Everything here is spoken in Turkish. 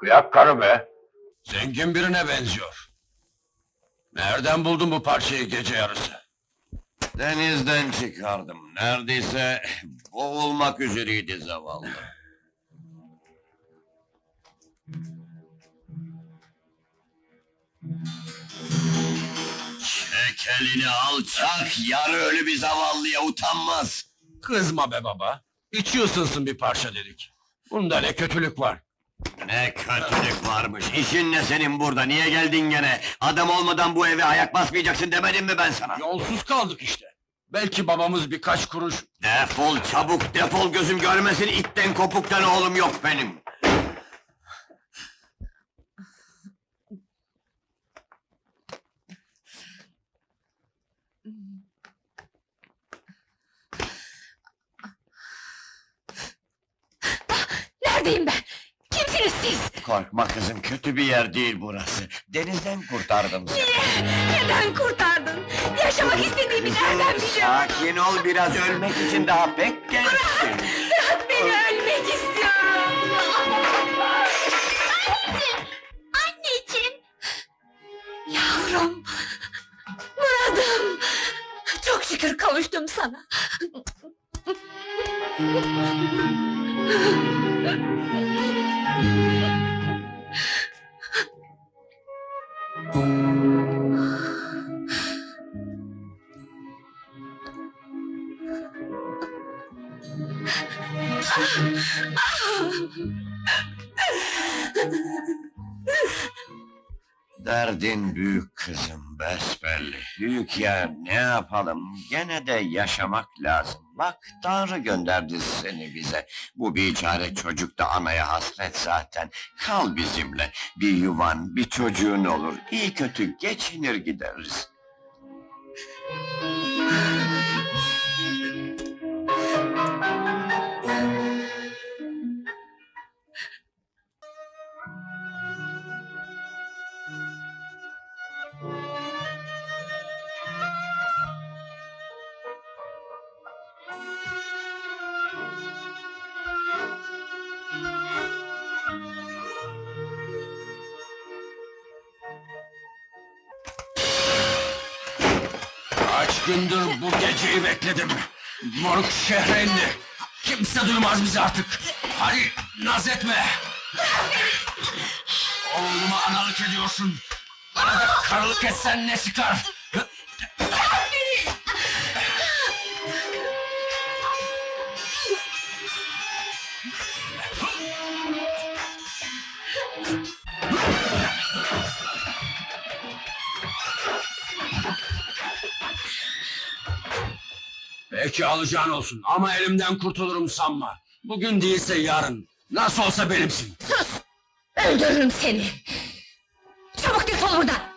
Kıyak karı be. Zengin birine benziyor. Nereden buldun bu parçayı gece yarısı? Denizden çıkardım. Neredeyse boğulmak üzereydi zavallı. Çek elini alçak. Yarı ölü bir zavallıya utanmaz. Kızma be baba. İçi ısınsın bir parça dedik. Bunda ne kötülük var? Ne kötülük varmış. İşin ne senin burada? Niye geldin gene? Adam olmadan bu eve ayak basmayacaksın demedim mi ben sana? Yolsuz kaldık işte. Belki babamız birkaç kuruş... Defol çabuk defol gözüm görmesin itten kopuktan oğlum yok benim. Neredeyim ben? Kimsiniz siz? Korkma kızım kötü bir yer değil burası. Denizden kurtardım seni. Niye? Neden kurtardın? Yaşamak istediğimi nereden Kızım, biliyorum? sakin ol biraz ölmek için daha pek gençsin. Bırak beni ölmek istiyorum. Anneciğim! Anneciğim! Yavrum! Muradım! Çok şükür kavuştum sana. Ah! Derdin büyük kızım besbelli. Büyük ya ne yapalım gene de yaşamak lazım. Bak Tanrı gönderdi seni bize. Bu biçare çocuk da anaya hasret zaten. Kal bizimle. Bir yuvan bir çocuğun olur. İyi kötü geçinir gideriz. Kaç gündür bu geceyi bekledim. Moruk şehre indi. Kimse duymaz bizi artık. Hadi naz etme. Oğluma analık ediyorsun. Bana da karılık etsen ne çıkar? Peki alacağın olsun ama elimden kurtulurum sanma. Bugün değilse yarın. Nasıl olsa benimsin. Sus! Öldürürüm seni! Çabuk defol buradan!